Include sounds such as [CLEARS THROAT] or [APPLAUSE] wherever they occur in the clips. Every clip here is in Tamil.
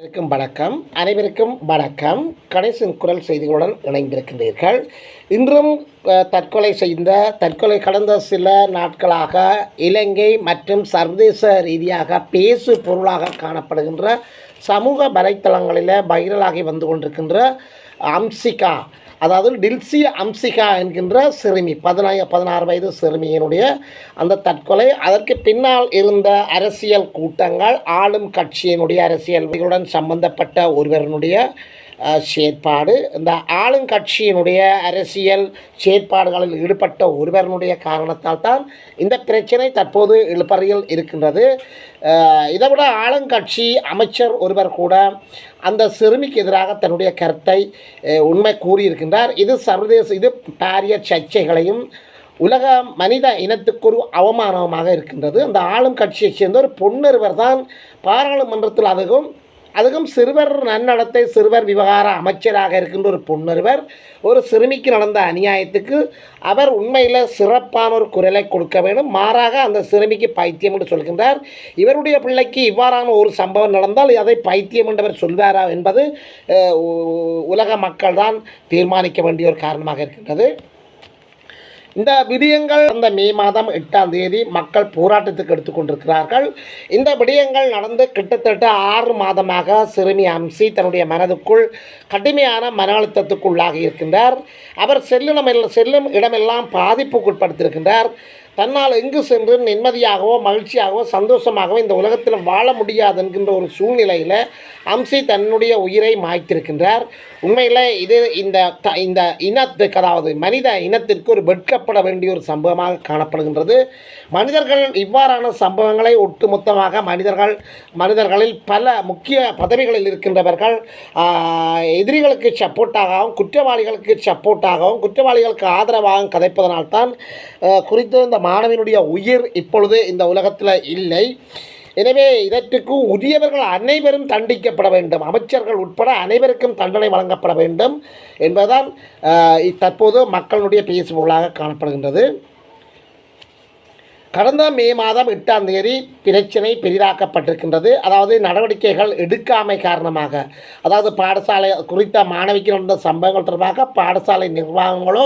அனைவருக்கும் வணக்கம். அனைவருக்கும் வணக்கம். கணேசன் குரல் செய்திகளுடன் இணைந்திருக்கின்றீர்கள். இன்றும் தற்கொலை செய்த தற்கொலை கடந்த சில நாட்களாக இலங்கை மற்றும் சர்வதேச ரீதியாக பேசு பொருளாக காணப்படுகின்ற சமூக வலைத்தளங்களில் வைரலாகி வந்து கொண்டிருக்கின்ற அம்சிகா அதாவது டில்சி அம்சிகா என்கின்ற சிறுமி பதினாய பதினாறு வயது சிறுமியினுடைய அந்த தற்கொலை. அதற்கு பின்னால் இருந்த அரசியல் கூட்டங்கள் ஆளும் கட்சியினுடைய அரசியல்களுடன் சம்பந்தப்பட்ட ஒருவரினுடைய செயற்பாடு. இந்த ஆளுங்கட்சியினுடைய அரசியல் செயற்பாடுகளில் ஈடுபட்ட ஒருவரினுடைய காரணத்தால் தான் இந்த பிரச்சனை தற்போது இழுப்பறையில் இருக்கின்றது. இதை விட ஆளுங்கட்சி அமைச்சர் ஒருவர் கூட அந்த சிறுமிக்கு எதிராக தன்னுடைய கருத்தை உண்மை கூறியிருக்கின்றார். இது சர்வதேச இது பாரிய சர்ச்சைகளையும் உலக மனித இனத்துக்கு ஒரு அவமானமாக இருக்கின்றது. அந்த ஆளும் கட்சியைச் சேர்ந்த ஒரு பொன்னொருவர் தான் பாராளுமன்றத்தில் அதுவும் அதுக்கும் சிறுவர் நன்னடத்தை சிறுவர் விவகார அமைச்சராக இருக்கின்ற ஒரு பொன்னொருவர் ஒரு சிறுமிக்கு நடந்த அநியாயத்துக்கு அவர் உண்மையில் சிறப்பான ஒரு குரலை கொடுக்க வேண்டும். மாறாக அந்த சிறுமிக்கு பைத்தியம் என்று சொல்கின்றார். இவருடைய பிள்ளைக்கு இவ்வாறான ஒரு சம்பவம் நடந்தால் அதை பைத்தியம் என்றவர் சொல்வாரா என்பது உலக மக்கள் தான் தீர்மானிக்க வேண்டிய ஒரு காரணமாக இருக்கின்றது. இந்த விடயங்கள் அந்த மே மாதம் எட்டாம் தேதி மக்கள் போராட்டத்துக்கு எடுத்துக்கொண்டிருக்கிறார்கள். இந்த விடயங்கள் நடந்து கிட்டத்தட்ட ஆறு மாதமாக சிறுமி அம்சி தன்னுடைய மனதுக்குள் கடுமையான மன அழுத்தத்துக்குள்ளாகி இருக்கின்றார். அவர் செல்லும் செல்லும் இடமெல்லாம் பாதிப்புக்குட்படுத்தியிருக்கின்றார். தன்னால் எங்கு சென்று நிம்மதியாகவோ மகிழ்ச்சியாகவோ சந்தோஷமாகவோ இந்த உலகத்தில் வாழ முடியாது என்கின்ற ஒரு சூழ்நிலையில் அம்சி தன்னுடைய உயிரை மாய்த்திருக்கின்றார். உண்மையில் இது இந்த த இந்த இனத்துக்கு அதாவது மனித இனத்திற்கு ஒரு வெட்கப்பட வேண்டிய ஒரு சம்பவமாக காணப்படுகின்றது. மனிதர்கள் இவ்வாறான சம்பவங்களை ஒட்டுமொத்தமாக மனிதர்கள் மனிதர்களில் பல முக்கிய பதவிகளில் இருக்கின்றவர்கள் எதிரிகளுக்கு சப்போர்ட்டாகவும் குற்றவாளிகளுக்கு சப்போர்ட்டாகவும் குற்றவாளிகளுக்கு ஆதரவாகவும் கதைப்பதனால்தான் குறித்து இந்த மாணவனுடைய உயிர் இப்பொழுது இந்த உலகத்தில் இல்லை. எனவே இதற்கு உரியவர்கள் அனைவரும் தண்டிக்கப்பட வேண்டும். அமைச்சர்கள் உட்பட அனைவருக்கும் தண்டனை வழங்கப்பட வேண்டும் என்பதுதான் தற்போது மக்களுடைய பேசுபொருளாக காணப்படுகின்றது. கடந்த மே மாதம் எட்டாம் தேதி பிரச்சனை பெரிதாக்கப்பட்டிருக்கின்றது. அதாவது நடவடிக்கைகள் எடுக்காமை காரணமாக அதாவது பாடசாலை குறித்த மாணவிக்கு நடந்த சம்பவங்கள் தொடர்பாக பாடசாலை நிர்வாகங்களோ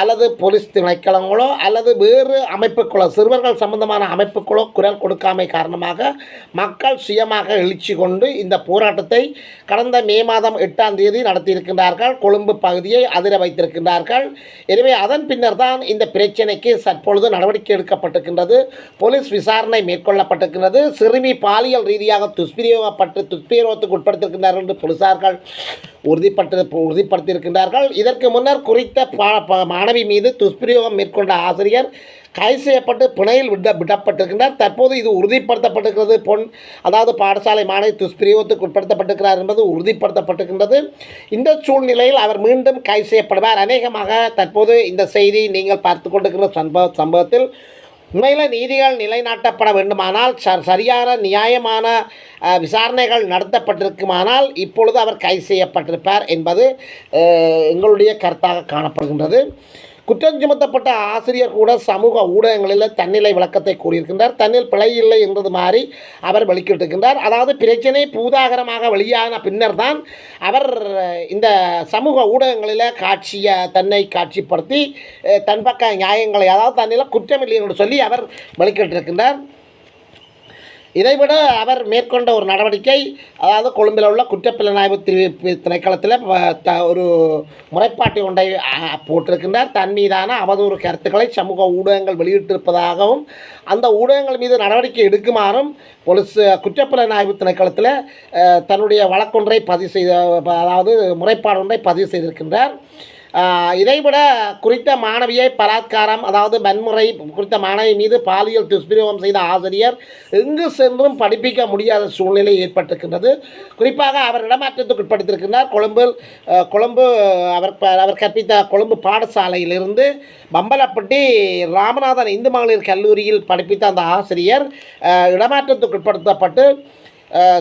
அல்லது போலீஸ் திணைக்களங்களோ அல்லது வேறு அமைப்புகளோ சிறுவர்கள் சம்பந்தமான அமைப்புகளோ குரல் கொடுக்காமை காரணமாக மக்கள் சுயமாக எழுச்சி கொண்டு இந்த போராட்டத்தை கடந்த மே மாதம் எட்டாம் தேதி நடத்தியிருக்கின்றார்கள். கொழும்பு பகுதியை அதிர வைத்திருக்கின்றார்கள். எனவே அதன் பின்னர் தான் இந்த பிரச்சனைக்கு தற்பொழுது நடவடிக்கை எடுக்கப்பட்டிருக்கின்றது போலீஸ் விசாரணை மேற்கொள்ளப்பட்டிருக்கின்றது. சிறுமி பாலியல் ரீதியாக துஷ்பிரயோகப்பட்டு துஷ்பிரயோகத்துக்கு உட்படுத்திருக்கின்றார்கள் என்று போலீசார்கள் உறுதிப்பட்டு உறுதிப்படுத்தியிருக்கின்றார்கள். இதற்கு முன்னர் குறித்த ப- மாணவி மீது துஷ்பிரயோகம் மேற்கொண்ட ஆசிரியர் கைது செய்யப்பட்டு பிணையில் விட விடப்பட்டிருக்கின்றார். தற்போது இது உறுதிப்படுத்தப்பட்டிருக்கிறது. பொன் அதாவது பாடசாலை மாணவி துஷ்பிரயோகத்துக்கு உட்படுத்தப்பட்டிருக்கிறார் என்பது உறுதிப்படுத்தப்பட்டிருக்கின்றது. இந்த சூழ்நிலையில் அவர் மீண்டும் கைது செய்யப்படுவார். அநேகமாக தற்போது இந்த செய்தி நீங்கள் பார்த்து கொண்டிருக்கிற சம்பவ சம்பவத்தில் உண்மையில் நீதிகள் நிலைநாட்டப்பட வேண்டுமானால் ச சரியான நியாயமான விசாரணைகள் நடத்தப்பட்டிருக்குமானால் இப்பொழுது அவர் கைது செய்யப்பட்டிருப்பார் என்பது எங்களுடைய கருத்தாக காணப்படுகின்றது. குற்றம் சுமத்தப்பட்ட ஆசிரியர் கூட சமூக ஊடகங்களில் தன்னிலை விளக்கத்தை கூறியிருக்கின்றார். தன்னில் பிழை இல்லை என்பது மாதிரி அவர் வெளிக்கிட்டிருக்கின்றார் அதாவது பிரச்சனை பூதாகரமாக வெளியான பின்னர் தான் அவர் இந்த சமூக ஊடகங்களில் காட்சியை தன்னை காட்சிப்படுத்தி தன் பக்க நியாயங்களை அதாவது தன்னில் குற்றமில்லை என்று சொல்லி அவர் வெளிக்கிட்டிருக்கின்றார் இதைவிட அவர் மேற்கொண்ட ஒரு நடவடிக்கை அதாவது கொழும்பில் உள்ள குற்றப்பிலனாய்வு திணைக்களத்தில் த- ஒரு முறைப்பாட்டை ஒன்றை போட்டிருக்கின்றார். தன் மீதான அவதூறு கருத்துக்களை சமூக ஊடகங்கள் வெளியிட்டிருப்பதாகவும் அந்த ஊடகங்கள் மீது நடவடிக்கை எடுக்குமாறும் பொலிஸ் குற்றப்புலனாய்வு திணைக்களத்தில் தன்னுடைய வழக்கொன்றை பதிவு செய்த அதாவது முறைப்பாடு ஒன்றை பதிவு செய்திருக்கின்றார். இதைவிட குறித்த மாணவியை பலாத்காரம் அதாவது வன்முறை குறித்த மாணவி மீது பாலியல் துஷ்பிரயோகம் செய்த ஆசிரியர் எங்கு சென்றும் படிப்பிக்க முடியாத சூழ்நிலை ஏற்பட்டிருக்கின்றது. குறிப்பாக அவர் இடமாற்றத்துக்கு உட்படுத்தியிருக்கின்றார். கொழும்பில் கொழும்பு அவர் அவர் கற்பித்த கொழும்பு பாடசாலையிலிருந்து பம்பலப்பட்டி ராமநாதன் இந்து மகளிர் கல்லூரியில் படிப்பித்த அந்த ஆசிரியர் இடமாற்றத்துக்கு உட்படுத்தப்பட்டு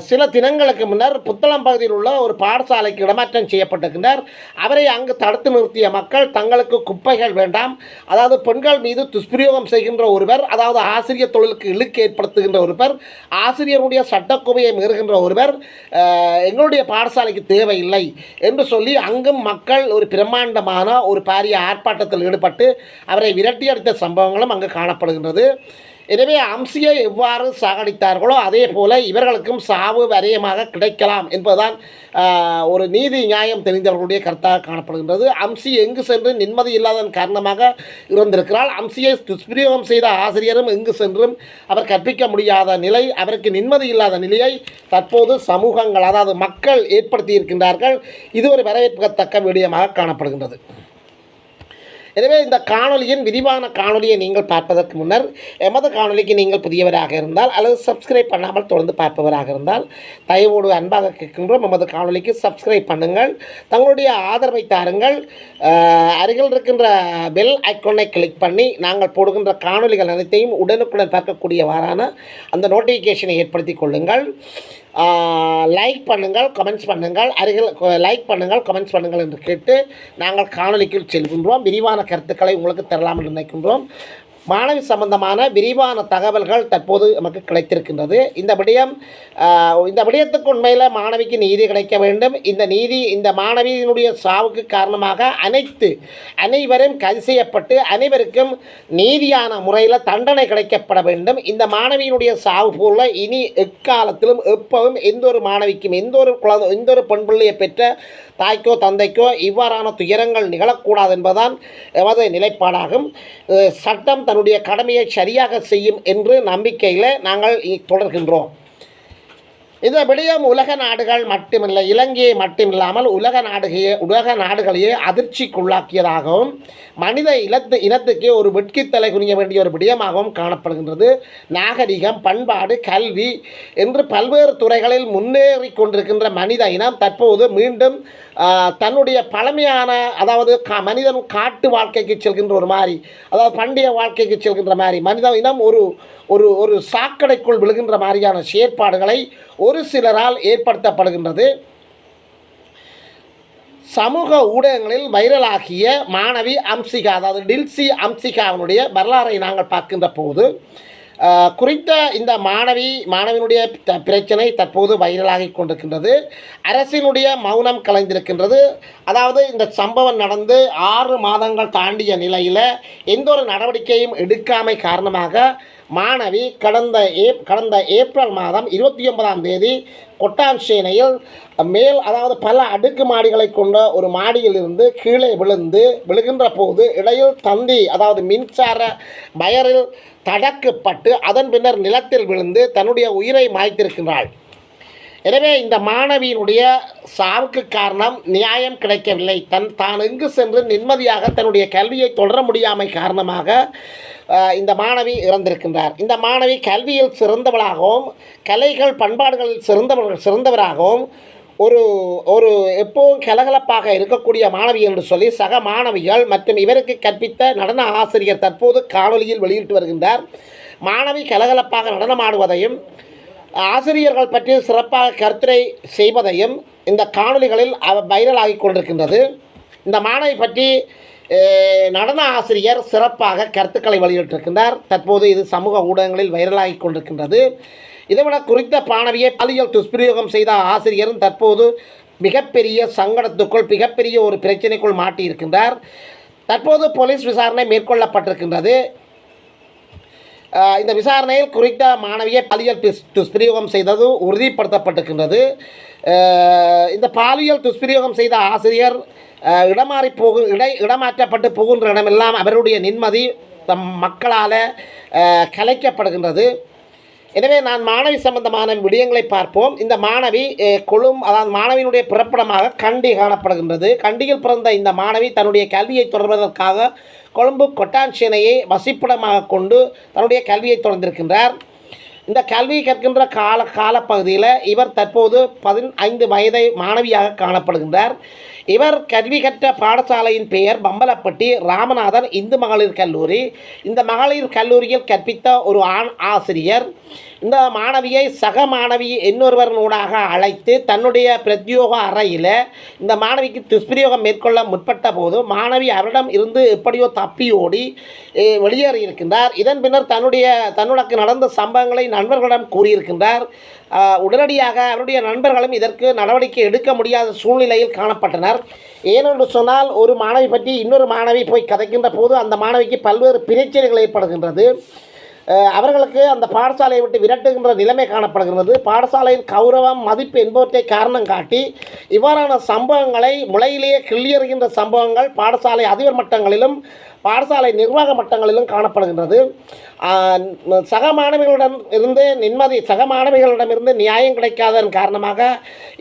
சில தினங்களுக்கு முன்னர் புத்தளம் பகுதியில் உள்ள ஒரு பாடசாலைக்கு இடமாற்றம் செய்யப்பட்டிருக்கின்றார். அவரை அங்கு தடுத்து நிறுத்திய மக்கள் தங்களுக்கு குப்பைகள் வேண்டாம். அதாவது பெண்கள் மீது துஷ்பிரயோகம் செய்கின்ற ஒருவர் அதாவது ஆசிரியர் தொழிலுக்கு இழுக்கு ஏற்படுத்துகின்ற ஒருவர் ஆசிரியருடைய சட்டக்குவையை மீறுகின்ற ஒருவர் எங்களுடைய பாடசாலைக்கு தேவையில்லை என்று சொல்லி அங்கும் மக்கள் ஒரு பிரம்மாண்டமான ஒரு பாரிய ஆர்ப்பாட்டத்தில் ஈடுபட்டு அவரை விரட்டி அடித்த சம்பவங்களும் அங்கு காணப்படுகின்றது. எனவே அம்சியை எவ்வாறு சாகடித்தார்களோ அதே போல இவர்களுக்கும் சாவு வரையமாக கிடைக்கலாம் என்பதுதான் ஒரு நீதி நியாயம் தெரிந்தவர்களுடைய கருத்தாக காணப்படுகின்றது. அம்சி எங்கு சென்று நிம்மதி இல்லாததன் காரணமாக இருந்திருக்கிறாள் அம்சியை துஷ்பிரயோகம் செய்த ஆசிரியரும் எங்கு சென்றும் அவர் கற்பிக்க முடியாத நிலை அவருக்கு நிம்மதி இல்லாத நிலையை தற்போது சமூகங்கள் அதாவது மக்கள் ஏற்படுத்தி இருக்கின்றார்கள் இது ஒரு வரவேற்கத்தக்க விடயமாக காணப்படுகின்றது. எனவே இந்த காணொலியின் விரிவான காணொலியை நீங்கள் பார்ப்பதற்கு முன்னர் எமது காணொலிக்கு நீங்கள் புதியவராக இருந்தால் அல்லது சப்ஸ்கிரைப் பண்ணாமல் தொடர்ந்து பார்ப்பவராக இருந்தால் தயவோடு அன்பாக கேட்கின்றோம். எமது காணொலிக்கு சப்ஸ்கிரைப் பண்ணுங்கள். தங்களுடைய ஆதரவை தாருங்கள். அருகில் இருக்கின்ற பெல் ஐக்கோனை கிளிக் பண்ணி நாங்கள் போடுகின்ற காணொளிகள் அனைத்தையும் உடனுக்குடன் பார்க்கக்கூடியவாறான அந்த நோட்டிஃபிகேஷனை ஏற்படுத்தி கொள்ளுங்கள். லைக் பண்ணுங்கள் கமெண்ட்ஸ் பண்ணுங்கள் அருகில் லைக் பண்ணுங்கள் கமெண்ட்ஸ் பண்ணுங்கள் என்று கேட்டு நாங்கள் காணொலிக்குள் செல்கின்றோம். விரிவான கருத்துக்களை உங்களுக்கு தரலாம் என்று நினைக்கின்றோம். மாணவி சம்பந்தமான விரிவான தகவல்கள் தற்போது நமக்கு கிடைத்திருக்கின்றது. இந்த விடயம் இந்த விடயத்துக்கு உண்மையில் மாணவிக்கு நீதி கிடைக்க வேண்டும். இந்த நீதி இந்த மாணவியினுடைய சாவுக்கு காரணமாக அனைத்து அனைவரும் கைது செய்யப்பட்டு அனைவருக்கும் நீதியான முறையில் தண்டனை கிடைக்கப்பட வேண்டும். இந்த மாணவியினுடைய சாவு போல இனி எக்காலத்திலும் எப்பவும் எந்த ஒரு மாணவிக்கும் எந்த ஒரு குழந்தை எந்த ஒரு பெண் பிள்ளையை பெற்ற தாய்க்கோ தந்தைக்கோ இவ்வாறான துயரங்கள் நிகழக்கூடாது என்பதுதான் எமது நிலைப்பாடாகும். சட்டம் தன்னுடைய கடமையை சரியாக செய்யும் என்று நம்பிக்கையில் நாங்கள் தொடர்கின்றோம். இந்த விடயம் உலக நாடுகள் மட்டுமில்லை இலங்கையை மட்டுமில்லாமல் உலக நாடுகையே உலக நாடுகளையே அதிர்ச்சிக்குள்ளாக்கியதாகவும் மனித இனத்து இனத்துக்கே ஒரு வெட்கித்தலை குனிய வேண்டிய ஒரு விடயமாகவும் காணப்படுகின்றது. நாகரிகம் பண்பாடு கல்வி என்று பல்வேறு துறைகளில் முன்னேறி கொண்டிருக்கின்ற மனித இனம் தற்போது மீண்டும் தன்னுடைய பழமையான அதாவது கா மனிதன் காட்டு வாழ்க்கைக்கு செல்கின்ற ஒரு மாதிரி அதாவது பண்டைய வாழ்க்கைக்கு செல்கின்ற மாதிரி மனித இனம் ஒரு ஒரு ஒரு சாக்கடைக்குள் விழுகின்ற மாதிரியான செயற்பாடுகளை ஒரு சிலரால் ஏற்படுத்தப்படுகின்றது. சமூக ஊடகங்களில் வைரலாகிய மாணவி அம்சிகா அதாவது டில்சி அம்சிகாவினுடைய வரலாறை நாங்கள் பார்க்கின்ற போது குறித்த இந்த மாணவி மாணவியினுடைய த- பிரச்சனை தற்போது வைரலாகி கொண்டிருக்கின்றது. அரசினுடைய மௌனம் கலைந்திருக்கின்றது. அதாவது இந்த சம்பவம் நடந்து ஆறு மாதங்கள் தாண்டிய நிலையில் எந்த ஒரு நடவடிக்கையும் எடுக்காமை காரணமாக மாணவி கடந்த ஏப் கடந்த ஏப்ரல் மாதம் இருபத்தி ஒன்பதாம் தேதி கொட்டான்சேனையில் மேல் அதாவது பல அடுக்கு மாடிகளை கொண்ட ஒரு மாடியிலிருந்து கீழே விழுந்து விழுகின்ற போது இடையில் தந்தி அதாவது மின்சார வயரில் தடக்கப்பட்டு அதன் பின்னர் நிலத்தில் விழுந்து தன்னுடைய உயிரை மாய்த்திருக்கின்றாள். எனவே இந்த மாணவியினுடைய சாவுக்கு காரணம் நியாயம் கிடைக்கவில்லை. தன் தான் எங்கு சென்று நிம்மதியாக தன்னுடைய கல்வியை தொடர முடியாமை காரணமாக இந்த மாணவி இறந்திருக்கின்றார். இந்த மாணவி கல்வியில் சிறந்தவளாகவும் கலைகள் பண்பாடுகளில் சிறந்தவர்கள் சிறந்தவராகவும் ஒரு ஒரு எப்போவும் கலகலப்பாக இருக்கக்கூடிய மாணவி என்று சொல்லி சக மாணவிகள் மற்றும் இவருக்கு கற்பித்த நடன ஆசிரியர் தற்போது காணொளியில் வெளியிட்டு வருகின்றார். மாணவி கலகலப்பாக நடனமாடுவதையும் ஆசிரியர்கள் பற்றி சிறப்பாக கருத்துரை செய்வதையும் இந்த காணொலிகளில் அவ வைரலாகி கொண்டிருக்கின்றது. இந்த மாணவி பற்றி நடன ஆசிரியர் சிறப்பாக கருத்துக்களை வெளியிட்டிருக்கின்றார். தற்போது இது சமூக ஊடகங்களில் வைரலாகி கொண்டிருக்கின்றது. இதைவிட குறித்த பாணவியை பாலியல் துஷ்பிரயோகம் செய்த ஆசிரியரும் தற்போது மிகப்பெரிய சங்கடத்துக்குள் மிகப்பெரிய ஒரு பிரச்சனைக்குள் மாட்டியிருக்கின்றார். தற்போது போலீஸ் விசாரணை மேற்கொள்ளப்பட்டிருக்கின்றது. இந்த விசாரணையில் குறித்த மாணவியை பாலியல் துஷ்பிரயோகம் செய்தது உறுதிப்படுத்தப்பட்டிருக்கின்றது. இந்த பாலியல் துஷ்பிரயோகம் செய்த ஆசிரியர் இடமாறி போகு இடை இடமாற்றப்பட்டு போகின்ற இடமெல்லாம் அவருடைய நிம்மதி தம் மக்களால் கலைக்கப்படுகின்றது. எனவே நான் மாணவி சம்பந்தமான விடயங்களை பார்ப்போம். இந்த மாணவி கொழும் அதாவது மாணவியினுடைய பிறப்பிடமாக கண்டி காணப்படுகின்றது. கண்டியில் பிறந்த இந்த மாணவி தன்னுடைய கல்வியை தொடர்வதற்காக கொழும்பு கொட்டான்சேனையை வசிப்பிடமாக கொண்டு தன்னுடைய கல்வியை தொடர்ந்திருக்கின்றார். இந்த கல்வி கற்கின்ற கால காலப்பகுதியில் இவர் தற்போது பதினைந்து வயதை மாணவியாக காணப்படுகின்றார். இவர் கல்வி கற்ற பாடசாலையின் பெயர் பம்பலப்பட்டி ராமநாதன் இந்து மகளிர் கல்லூரி. இந்த மகளிர் கல்லூரியில் கற்பித்த ஒரு ஆண் ஆசிரியர். இந்த மாணவியை சக மாணவி இன்னொருவரினூடாக அழைத்து தன்னுடைய பிரத்யோக அறையில் இந்த மாணவிக்கு துஷ்பிரயோகம் மேற்கொள்ள முற்பட்ட போது மாணவி அவரிடம் இருந்து எப்படியோ தப்பி ஓடி eh, வெளியேறியிருக்கின்றார். இதன் பின்னர் தன்னுடைய தன்னுடக்கு நடந்த சம்பவங்களை நண்பர்களிடம் கூறியிருக்கின்றார். உடனடியாக அவருடைய நண்பர்களும் இதற்கு நடவடிக்கை எடுக்க முடியாத சூழ்நிலையில் காணப்பட்டனர். ஏனென்று சொன்னால் ஒரு மாணவி பற்றி இன்னொரு மாணவி போய் கதைக்கின்ற போது அந்த மாணவிக்கு பல்வேறு பிரச்சனைகள் ஏற்படுகின்றது. அவர்களுக்கு அந்த பாடசாலையை விட்டு விரட்டுகின்ற நிலைமை காணப்படுகிறது பாடசாலையின் கௌரவம் மதிப்பு என்பவற்றை காரணம் காட்டி இவ்வாறான சம்பவங்களை முளையிலேயே கிள்ளியறுகின்ற சம்பவங்கள் பாடசாலை அதிபர் மட்டங்களிலும் பாடசாலை நிர்வாக மட்டங்களிலும் காணப்படுகின்றது. சக மாணவிகளிடம் இருந்து நிம்மதி சக மாணவிகளிடமிருந்து நியாயம் கிடைக்காததன் காரணமாக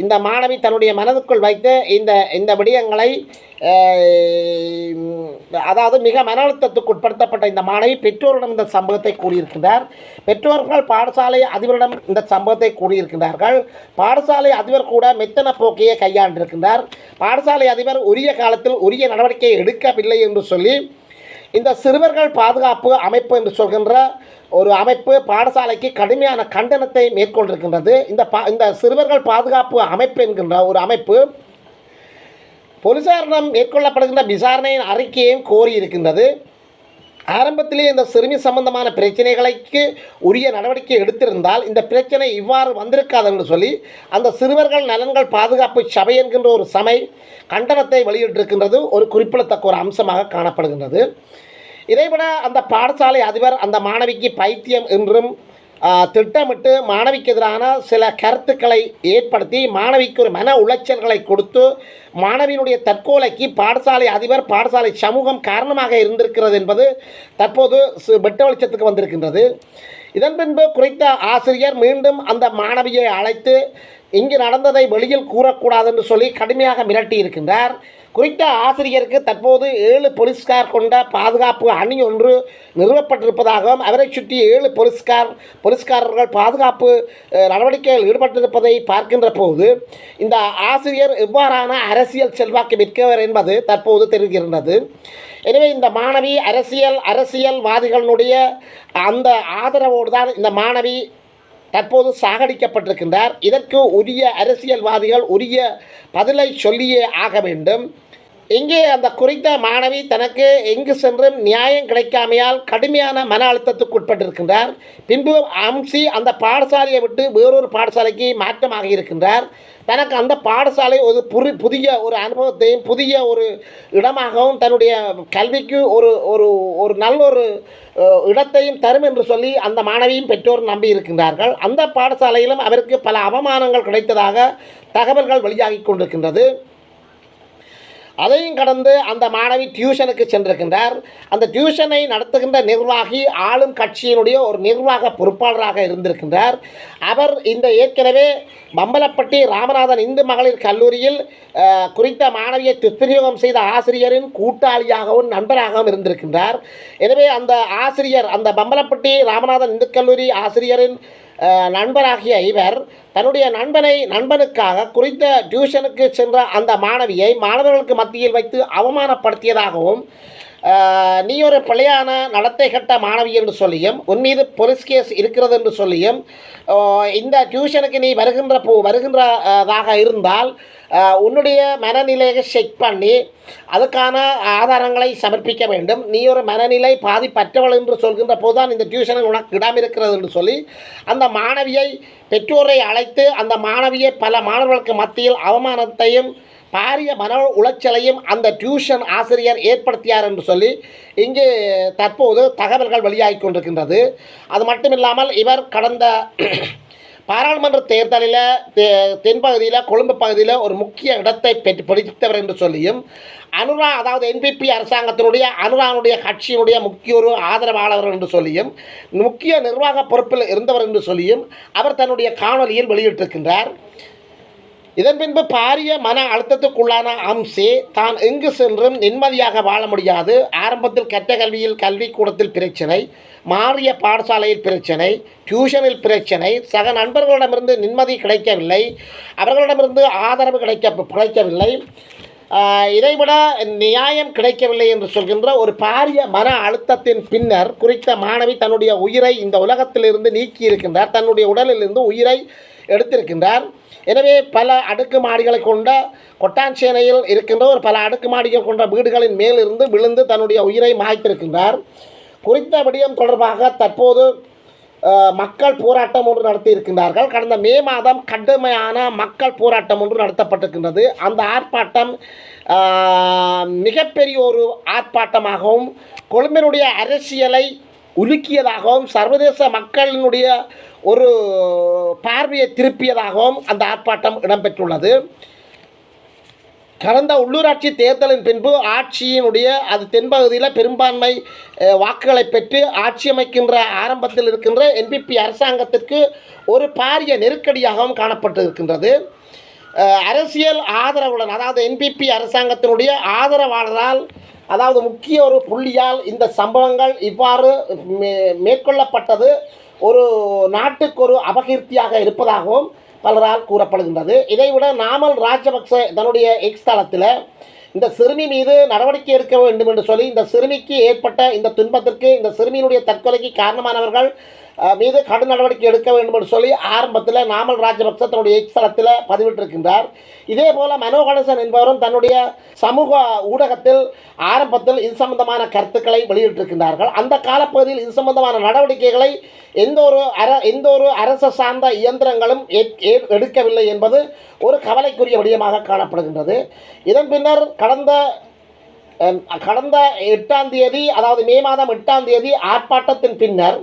இந்த மாணவி தன்னுடைய மனதுக்குள் வைத்து இந்த இந்த விடயங்களை அதாவது மிக மன அழுத்தத்துக்கு உட்படுத்தப்பட்ட இந்த மாணவி பெற்றோரிடம் இந்த சம்பவத்தை கூறியிருக்கின்றார். பெற்றோர்கள் பாடசாலை அதிபரிடம் இந்த சம்பவத்தை கூறியிருக்கின்றார்கள். பாடசாலை அதிபர் கூட மெத்தன போக்கையை கையாண்டிருக்கின்றார். பாடசாலை அதிபர் உரிய காலத்தில் உரிய நடவடிக்கை எடுக்கவில்லை என்று சொல்லி இந்த சிறுவர்கள் பாதுகாப்பு அமைப்பு என்று சொல்கின்ற ஒரு அமைப்பு பாடசாலைக்கு கடுமையான கண்டனத்தை மேற்கொண்டிருக்கின்றது. இந்த பா இந்த சிறுவர்கள் பாதுகாப்பு அமைப்பு என்கின்ற ஒரு அமைப்பு போலீசாரிடம் மேற்கொள்ளப்படுகின்ற விசாரணையின் அறிக்கையையும் கோரியிருக்கின்றது. ஆரம்பத்திலே இந்த சிறுமி சம்பந்தமான பிரச்சனைகளுக்கு உரிய நடவடிக்கை எடுத்திருந்தால் இந்த பிரச்சனை இவ்வாறு வந்திருக்காது என்று சொல்லி அந்த சிறுவர்கள் நலன்கள் பாதுகாப்பு சபை என்கின்ற ஒரு சபை கண்டனத்தை வெளியிட்டிருக்கின்றது. ஒரு குறிப்பிடத்தக்க ஒரு அம்சமாக காணப்படுகின்றது. இதைவிட அந்த பாடசாலை அதிபர் அந்த மாணவிக்கு பைத்தியம் என்றும் திட்டமிட்டு மாணவிக்கு எதிரான சில கருத்துக்களை ஏற்படுத்தி மாணவிக்கு ஒரு மன உளைச்சல்களை கொடுத்து மாணவியினுடைய தற்கொலைக்கு பாடசாலை அதிபர் பாடசாலை சமூகம் காரணமாக இருந்திருக்கிறது என்பது தற்போது வெட்ட வெளிச்சத்துக்கு வந்திருக்கின்றது. இதன் பின்பு குறித்த ஆசிரியர் மீண்டும் அந்த மாணவியை அழைத்து இங்கு நடந்ததை வெளியில் கூறக்கூடாது என்று சொல்லி கடுமையாக மிரட்டி இருக்கின்றார் குறித்த ஆசிரியருக்கு தற்போது ஏழு போலீஸ்கார் கொண்ட பாதுகாப்பு அணி ஒன்று நிறுவப்பட்டிருப்பதாகவும் அவரை சுற்றி ஏழு போலீஸ்கார் போலீஸ்காரர்கள் பாதுகாப்பு நடவடிக்கையில் ஈடுபட்டிருப்பதை பார்க்கின்ற போது இந்த ஆசிரியர் எவ்வாறான அரசியல் செல்வாக்கு மிக்கவர் என்பது தற்போது தெரிகின்றது. எனவே இந்த மாணவி அரசியல் அரசியல்வாதிகளினுடைய அந்த ஆதரவோடு தான் இந்த மாணவி தற்போது சாகடிக்கப்பட்டிருக்கின்றார். இதற்கு உரிய அரசியல்வாதிகள் உரிய பதிலை சொல்லியே ஆக வேண்டும். இங்கே அந்த குறித்த மாணவி தனக்கு எங்கு சென்றும் நியாயம் கிடைக்காமையால் கடுமையான மன அழுத்தத்துக்கு உட்பட்டிருக்கின்றார். பின்பு அம்சி அந்த பாடசாலையை விட்டு வேறொரு பாடசாலைக்கு மாற்றமாக இருக்கின்றார். தனக்கு அந்த பாடசாலை ஒரு புரி புதிய ஒரு அனுபவத்தையும் புதிய ஒரு இடமாகவும் தன்னுடைய கல்விக்கு ஒரு ஒரு ஒரு நல்ல ஒரு இடத்தையும் தரும் என்று சொல்லி அந்த மாணவியும் பெற்றோர் நம்பி இருக்கின்றார்கள். அந்த பாடசாலையிலும் அவருக்கு பல அவமானங்கள் கிடைத்ததாக தகவல்கள் வெளியாகி கொண்டிருக்கின்றது. அதையும் கடந்து அந்த மாணவி டியூஷனுக்கு சென்றிருக்கின்றார். அந்த டியூஷனை நடத்துகின்ற நிர்வாகி ஆளும் கட்சியினுடைய ஒரு நிர்வாக பொறுப்பாளராக இருந்திருக்கின்றார். அவர் இந்த ஏற்கனவே பம்பலப்பட்டி ராமநாதன் இந்து மகளிர் கல்லூரியில் குறித்த மாணவியை துஷ்பிரயோகம் செய்த ஆசிரியரின் கூட்டாளியாகவும் நண்பராகவும் இருந்திருக்கின்றார். எனவே அந்த ஆசிரியர் அந்த பம்பலப்பட்டி ராமநாதன் இந்து கல்லூரி ஆசிரியரின் நண்பராகிய இவர் தன்னுடைய நண்பனை நண்பனுக்காக குறித்த டியூஷனுக்கு சென்ற அந்த மாணவியை மாணவர்களுக்கு மத்தியில் வைத்து அவமானப்படுத்தியதாகவும் நீ ஒரு பிழையான நடத்தை கட்ட மாணவி என்று சொல்லியும் உன் மீது போலீஸ் கேஸ் இருக்கிறது என்று சொல்லியும் இந்த டியூஷனுக்கு நீ வருகின்ற போ வருகின்றதாக இருந்தால் உன்னுடைய மனநிலையை செக் பண்ணி அதுக்கான ஆதாரங்களை சமர்ப்பிக்க வேண்டும். நீ ஒரு மனநிலை பாதிப்பற்றவள் என்று சொல்கின்ற போதுதான் இந்த டியூஷனில் உனக்கு இடம் இருக்கிறது என்று சொல்லி அந்த மாணவியை பெற்றோரை அழைத்து அந்த மாணவியை பல மாணவர்களுக்கு மத்தியில் அவமானத்தையும் பாரிய மன உளைச்சலையும் அந்த டியூஷன் ஆசிரியர் ஏற்படுத்தியார் என்று சொல்லி இங்கு தற்போது தகவல்கள் வெளியாகி கொண்டிருக்கின்றது. அது மட்டுமில்லாமல் இவர் கடந்த [CLEARS THROAT] பாராளுமன்ற தேர்தலில் தெ- தென்பகுதியில் கொழும்பு பகுதியில் ஒரு முக்கிய இடத்தை பெற்று பிடித்தவர் என்று சொல்லியும் அனுரா அதாவது என்பிபி அரசாங்கத்தினுடைய அனுரானுடைய கட்சியினுடைய முக்கிய ஒரு ஆதரவாளர் என்று சொல்லியும் முக்கிய நிர்வாக பொறுப்பில் இருந்தவர் என்று சொல்லியும் அவர் தன்னுடைய காணொலியில் வெளியிட்டிருக்கின்றார். இதன் பின்பு பாரிய மன அழுத்தத்துக்குள்ளான அம்சே தான் எங்கு சென்றும் நிம்மதியாக வாழ முடியாது. ஆரம்பத்தில் கற்ற கல்வியில் கல்விக்கூடத்தில் பிரச்சனை மாறிய பாடசாலையில் பிரச்சனை டியூஷனில் பிரச்சனை சக நண்பர்களிடமிருந்து நிம்மதி கிடைக்கவில்லை அவர்களிடமிருந்து ஆதரவு கிடைக்க கிடைக்கவில்லை. இதைவிட நியாயம் கிடைக்கவில்லை என்று சொல்கின்ற ஒரு பாரிய மன அழுத்தத்தின் பின்னர் குறித்த மாணவி தன்னுடைய உயிரை இந்த உலகத்திலிருந்து நீக்கி இருக்கின்றார் தன்னுடைய உடலிலிருந்து உயிரை எடுத்திருக்கின்றார். எனவே பல அடுக்குமாடிகளை கொண்ட கொட்டாஞ்சேனையில் இருக்கின்ற ஒரு பல அடுக்குமாடிகள் கொண்ட வீடுகளின் மேலிருந்து விழுந்து தன்னுடைய உயிரை மாய்த்திருக்கின்றார். குறித்த விடயம் தொடர்பாக தற்போது மக்கள் போராட்டம் ஒன்று நடத்தி இருக்கின்றார்கள் கடந்த மே மாதம் கடுமையான மக்கள் போராட்டம் ஒன்று நடத்தப்பட்டிருக்கின்றது. அந்த ஆர்ப்பாட்டம் மிகப்பெரிய ஒரு ஆர்ப்பாட்டமாகவும் கொழும்பினுடைய அரசியலை உலுக்கியதாகவும் சர்வதேச மக்களினுடைய ஒரு பார்வையை திருப்பியதாகவும் அந்த ஆர்ப்பாட்டம் இடம்பெற்றுள்ளது. கடந்த உள்ளூராட்சி தேர்தலின் பின்பு ஆட்சியினுடைய அது தென்பகுதியில் பெரும்பான்மை வாக்குகளை பெற்று ஆட்சி அமைக்கின்ற ஆரம்பத்தில் இருக்கின்ற என்பிபி அரசாங்கத்திற்கு ஒரு பாரிய நெருக்கடியாகவும் காணப்பட்டு இருக்கின்றது அரசியல் ஆதரவுடன் அதாவது என்பிபி அரசாங்கத்தினுடைய ஆதரவாளரால் அதாவது முக்கிய ஒரு புள்ளியால் இந்த சம்பவங்கள் இவ்வாறு மே- மேற்கொள்ளப்பட்டது. ஒரு நாட்டுக்கு ஒரு அபகீர்த்தியாக இருப்பதாகவும் பலரால் கூறப்படுகின்றது. இதைவிட நாமல் ராஜபக்ச தன்னுடைய எக்ஸ் தளத்தில் இந்த சிறுமி மீது நடவடிக்கை எடுக்க வேண்டும் என்று சொல்லி இந்த சிறுமிக்கு ஏற்பட்ட இந்த துன்பத்திற்கு இந்த சிறுமியினுடைய தற்கொலைக்கு காரணமானவர்கள் மீது கடும் நடவடிக்கை எடுக்க வேண்டும் என்று சொல்லி ஆரம்பத்தில் நாமல் ராஜபக்ச தன்னுடைய எக்ஸ் பதிவிட்டிருக்கின்றார். இதே போல மனோ கணேசன் என்பவரும் தன்னுடைய சமூக ஊடகத்தில் ஆரம்பத்தில் இது சம்பந்தமான கருத்துக்களை வெளியிட்டிருக்கின்றார்கள். அந்த காலப்பகுதியில் இது சம்பந்தமான நடவடிக்கைகளை எந்த ஒரு அர எந்த ஒரு அரசு சார்ந்த இயந்திரங்களும் எடுக்கவில்லை என்பது ஒரு கவலைக்குரிய விடயமாக காணப்படுகின்றது. இதன் பின்னர் கடந்த கடந்த எட்டாம் தேதி அதாவது மே மாதம் எட்டாம் தேதி ஆர்ப்பாட்டத்தின் பின்னர்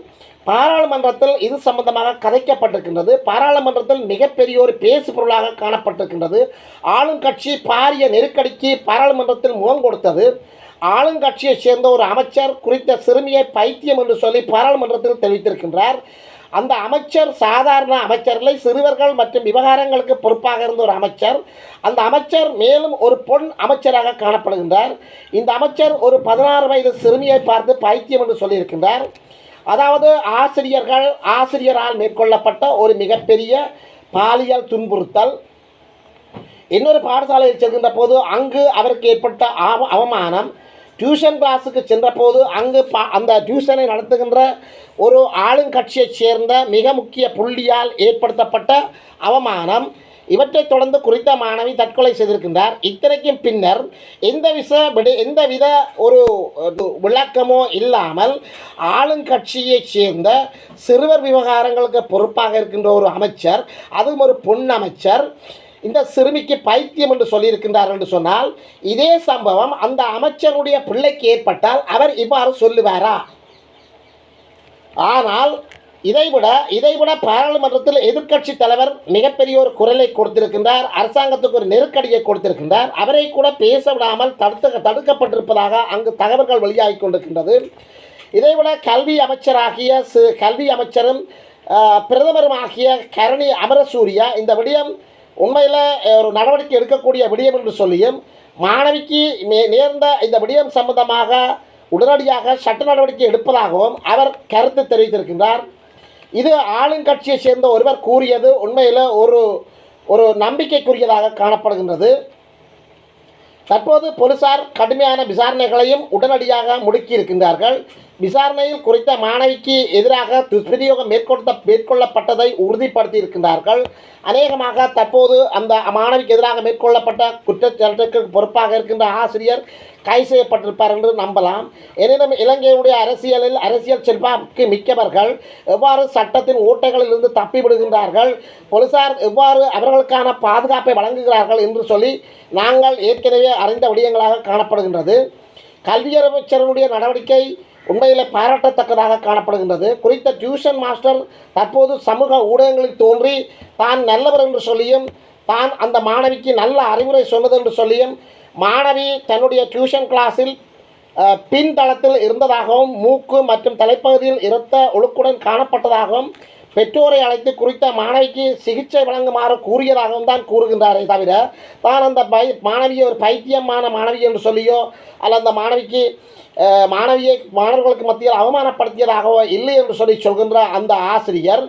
பாராளுமன்றத்தில் இது சம்பந்தமாக கதைக்கப்பட்டிருக்கின்றது. பாராளுமன்றத்தில் மிகப்பெரிய ஒரு பேசு பொருளாக காணப்பட்டிருக்கின்றது ஆளுங்கட்சி பாரிய நெருக்கடிக்கு பாராளுமன்றத்தில் முகம் கொடுத்தது. ஆளுங்கட்சியைச் சேர்ந்த ஒரு அமைச்சர் குறித்த சிறுமியை பைத்தியம் என்று சொல்லி பாராளுமன்றத்தில் தெரிவித்திருக்கின்றார். அந்த அமைச்சர் சாதாரண அமைச்சர்களை சிறுவர்கள் மற்றும் விவகாரங்களுக்கு பொறுப்பாக இருந்த ஒரு அமைச்சர். அந்த அமைச்சர் மேலும் ஒரு பொன் அமைச்சராக காணப்படுகின்றார். இந்த அமைச்சர் ஒரு பதினாறு வயது சிறுமியை பார்த்து பைத்தியம் என்று சொல்லியிருக்கின்றார். அதாவது ஆசிரியர்கள் ஆசிரியரால் மேற்கொள்ளப்பட்ட ஒரு மிகப்பெரிய பாலியல் துன்புறுத்தல். இன்னொரு பாடசாலையில் செல்கின்ற போது அங்கு அவருக்கு ஏற்பட்ட அவ அவமானம். டியூஷன் கிளாஸுக்கு சென்றபோது அங்கு பா அந்த டியூஷனை நடத்துகின்ற ஒரு ஆளுங்கட்சியைச் சேர்ந்த மிக முக்கிய புள்ளியால் ஏற்படுத்தப்பட்ட அவமானம். இவற்றைத் தொடர்ந்து குறித்த மாணவி தற்கொலை செய்திருக்கின்றார். இத்தனைக்கும் பின்னர் எந்த விச விட எந்தவித ஒரு விளக்கமோ இல்லாமல் ஆளுங்கட்சியைச் சேர்ந்த சிறுவர் விவகாரங்களுக்கு பொறுப்பாக இருக்கின்ற ஒரு அமைச்சர் அதுவும் ஒரு பொன் அமைச்சர் இந்த சிறுமிக்கு பைத்தியம் என்று சொல்லியிருக்கின்றார் என்று சொன்னால் இதே சம்பவம் அந்த அமைச்சருடைய பிள்ளைக்கு ஏற்பட்டால் அவர் இவ்வாறு சொல்லுவாரா? ஆனால் இதைவிட இதைவிட பாராளுமன்றத்தில் எதிர்க்கட்சி தலைவர் மிகப்பெரிய ஒரு குரலை கொடுத்திருக்கின்றார் அரசாங்கத்துக்கு ஒரு நெருக்கடியை கொடுத்திருக்கின்றார். அவரை கூட பேச விடாமல் தடுத்து தடுக்கப்பட்டிருப்பதாக அங்கு தகவல்கள் வெளியாகி கொண்டிருக்கின்றது. இதைவிட கல்வி அமைச்சராகிய சு கல்வி அமைச்சரும் பிரதமருமாகிய கரணி அமரசூரியா இந்த விடயம் உண்மையில் ஒரு நடவடிக்கை எடுக்கக்கூடிய விடயம் என்று சொல்லியும் மாணவிக்கு மே- நேர்ந்த இந்த விடயம் சம்பந்தமாக உடனடியாக சட்ட நடவடிக்கை எடுப்பதாகவும் அவர் கருத்து தெரிவித்திருக்கின்றார். இது ஆளுங்கட்சியை சேர்ந்த ஒருவர் கூறியது உண்மையில் ஒரு ஒரு நம்பிக்கைக்குரியதாக காணப்படுகின்றது. தற்போது போலீசார் கடுமையான விசாரணைகளையும் உடனடியாக முடுக்கியிருக்கின்றார்கள் விசாரணையில் குறித்த மாணவிக்கு எதிராக துஷ்பிரயோகம் மேற்கொண்ட மேற்கொள்ளப்பட்டதை உறுதிப்படுத்தி இருக்கின்றார்கள். அநேகமாக தற்போது அந்த மாணவிக்கு எதிராக மேற்கொள்ளப்பட்ட குற்றச்சாட்டுக்கு பொறுப்பாக இருக்கின்ற ஆசிரியர் கைது செய்யப்பட்டிருப்பார் என்று நம்பலாம். எனினும் இலங்கையுடைய அரசியலில் அரசியல் செல்வாக்கு மிக்கவர்கள் எவ்வாறு சட்டத்தின் ஓட்டைகளிலிருந்து தப்பிவிடுகின்றார்கள் போலீசார் எவ்வாறு அவர்களுக்கான பாதுகாப்பை வழங்குகிறார்கள் என்று சொல்லி நாங்கள் ஏற்கனவே அறிந்த விடயங்களாக காணப்படுகின்றது. கல்வி அமைச்சருடைய நடவடிக்கை உண்மையில் பாராட்டத்தக்கதாக காணப்படுகின்றது. குறித்த டியூஷன் மாஸ்டர் தற்போது சமூக ஊடகங்களில் தோன்றி தான் நல்லவர் என்று சொல்லியும் தான் அந்த மாணவிக்கு நல்ல அறிவுரை சொன்னது என்று சொல்லியும் மாணவி தன்னுடைய டியூஷன் கிளாஸில் பின்தளத்தில் இருந்ததாகவும் மூக்கு மற்றும் தலைப்பகுதியில் இரத்த ஒழுக்குடன் காணப்பட்டதாகவும் பெற்றோரை அழைத்து குறித்த மாணவிக்கு சிகிச்சை வழங்குமாறு கூறியதாகவும் தான் கூறுகின்றாரே தவிர தான் அந்த பை மாணவியை ஒரு பைத்தியமான மாணவி என்று சொல்லியோ அல்ல அந்த மாணவிக்கு மாணவியை மாணவர்களுக்கு மத்தியில் அவமானப்படுத்தியதாகவோ இல்லை என்று சொல்லி சொல்கின்ற அந்த ஆசிரியர்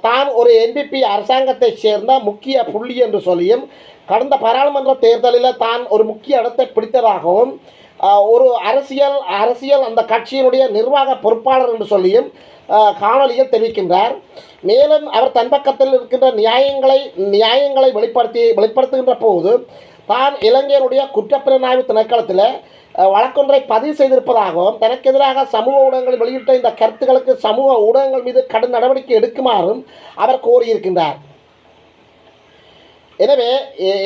தான் ஒரு என்பிபி அரசாங்கத்தைச் சேர்ந்த முக்கிய புள்ளி என்று சொல்லியும் கடந்த பாராளுமன்ற தேர்தலில் தான் ஒரு முக்கிய இடத்தை பிடித்ததாகவும் ஒரு அரசியல் அரசியல் அந்த கட்சியினுடைய நிர்வாக பொறுப்பாளர் என்று சொல்லியும் காணொலியில் தெரிவிக்கின்றார். மேலும் அவர் தன் பக்கத்தில் இருக்கின்ற நியாயங்களை நியாயங்களை வெளிப்படுத்தி வெளிப்படுத்துகின்ற போது தான் இலங்கையினுடைய குற்றப்புலனாய்வு திணைக்களத்தில் வழக்கொன்றை பதிவு செய்திருப்பதாகவும் தனக்கு எதிராக சமூக ஊடகங்களில் வெளியிட்ட இந்த கருத்துக்களுக்கு சமூக ஊடகங்கள் மீது கடும் நடவடிக்கை எடுக்குமாறும் அவர் கோரியிருக்கின்றார். எனவே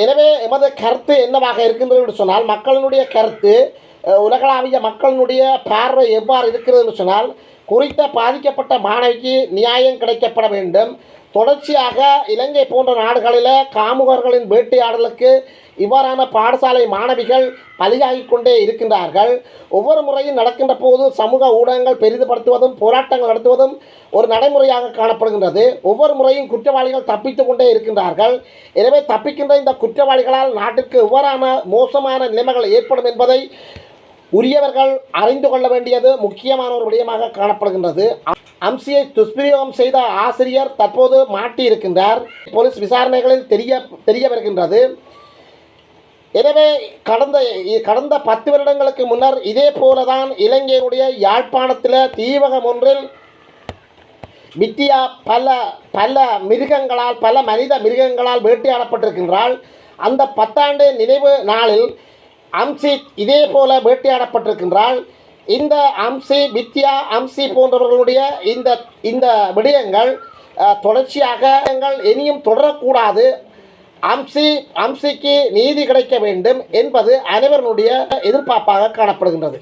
எனவே எமது கருத்து என்னவாக இருக்கின்றது என்று சொன்னால் மக்களினுடைய கருத்து உலகளாவிய மக்களினுடைய பார்வை எவ்வாறு இருக்கிறது என்று சொன்னால் குறித்த பாதிக்கப்பட்ட மாணவிக்கு நியாயம் கிடைக்கப்பட வேண்டும். தொடர்ச்சியாக இலங்கை போன்ற நாடுகளில் காமுகர்களின் வேட்டையாடலுக்கு இவ்வாறான பாடசாலை மாணவிகள் பலியாகி கொண்டே இருக்கின்றார்கள். ஒவ்வொரு முறையும் நடக்கின்ற போது சமூக ஊடகங்கள் பெரிதுபடுத்துவதும் போராட்டங்கள் நடத்துவதும் ஒரு நடைமுறையாக காணப்படுகின்றது. ஒவ்வொரு முறையும் குற்றவாளிகள் தப்பித்து கொண்டே இருக்கின்றார்கள். எனவே தப்பிக்கின்ற இந்த குற்றவாளிகளால் நாட்டிற்கு எவ்வாறான மோசமான நிலைமைகள் ஏற்படும் என்பதை உரியவர்கள் அறிந்து கொள்ள வேண்டியது முக்கியமான ஒரு விடயமாக காணப்படுகின்றது. அம்சியை துஷ்பிரயோகம் செய்த ஆசிரியர் தற்போது மாட்டியிருக்கின்றார். போலீஸ் விசாரணைகளில் தெரிய தெரிய வருகின்றது. எனவே கடந்த கடந்த பத்து வருடங்களுக்கு முன்னர் இதே போல தான் இலங்கையினுடைய யாழ்ப்பாணத்தில் தீவகம் ஒன்றில் வித்தியா பல பல மிருகங்களால் பல மனித மிருகங்களால் வேட்டையாடப்பட்டிருக்கின்றாள். அந்த பத்தாண்டு நினைவு நாளில் அம்சி இதே போல வேட்டையாடப்பட்டிருக்கின்றாள். இந்த அம்சி வித்யா அம்சி போன்றவர்களுடைய இந்த இந்த விடயங்கள் தொடர்ச்சியாக எங்கள் இனியும் தொடரக்கூடாது. அம்சி அம்சிக்கு நீதி கிடைக்க வேண்டும் என்பது அனைவருடைய எதிர்பார்ப்பாக காணப்படுகின்றது.